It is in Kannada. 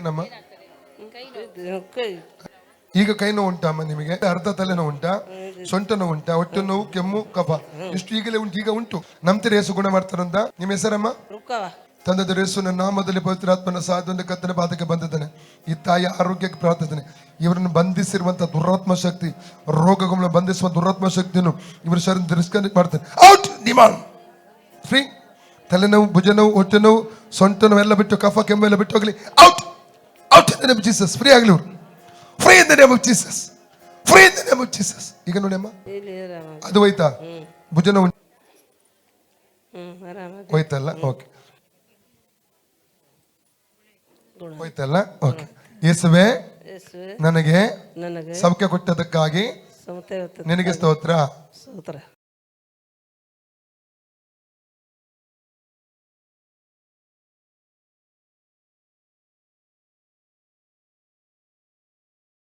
ಏನಮ್ಮ ಈಗ ಕೈ ನೋವು ಉಂಟಮ್ಮ ಅಮ್ಮ ನಿಮಗೆ? ಅರ್ಧ ತಲೆನೋವು ಉಂಟಾ? ಸೊಂಟ ನೋವು ಉಂಟಾ? ಹೊಟ್ಟೆ ನೋವು ಕೆಮ್ಮು ಕಫ? ಇಷ್ಟು ಈಗಲೇ ಉಂಟು ಈಗ ಉಂಟು. ನಮ್ತಿರ ಹೆಸರು ಗುಣ ಮಾಡ್ತಾರಂತ ನಿಮ್ಮ ಹೆಸರಮ್ಮ? ತಂದದ ರೇಸು ನನ್ನ ನಾಮದಲ್ಲಿ ಪವಿತ್ರಾತ್ಮನ ಸಾಧನ ಕತ್ತನ ಬಾಧಕ್ಕೆ ಬಂದಿದ್ದಾನೆ. ಈ ತಾಯಿ ಆರೋಗ್ಯಕ್ಕೆ ಪ್ರಾರ್ಥನೆ ಇವರನ್ನು ಬಂಧಿಸಿರುವಂತಹ ದುರಾತ್ಮ ಶಕ್ತಿ ರೋಗಗಳನ್ನು ಬಂಧಿಸುವ ದುರಾತ್ಮ ಶಕ್ತಿಯನ್ನು ಇವರು ಶರೀರ ಡಿಸ್ಕನೆಕ್ಟ್ ಮಾಡ್ತಾನೆ ಔಟ್ ಡಿಮಾಂಡ್ ಫ್ರೀ ತಲೆನೋವು ಭುಜ ನೋವು ಹೊಟ್ಟೆ ನೋವು ಸೊಂಟ ನೋವು ಎಲ್ಲ ಬಿಟ್ಟು ಕಫ ಕೆಮ್ಮು ಎಲ್ಲ ಬಿಟ್ಟು ಹೋಗಲಿ. Out the name Jesus free ಆಗಲಿ ಅವರು free in the name of Jesus free in the name of Jesus ಈಗ ನೋಡಿ ಅಮ್ಮ. ಅದು ಹೋಯ್ತಾ? ಭುಜನ ಹೋಯ್ತಲ್ಲ? ಓಕೆ. ಹೋಯ್ತಲ್ಲ? ಓಕೆ. ಯೇಸುವೆ ಯೇಸು ನನಗೆ ಸೌಖ್ಯ ಕೊಟ್ಟದಕ್ಕಾಗಿ ನಿನಗೆ ಸ್ತೋತ್ರ. ಸೂತ್ರ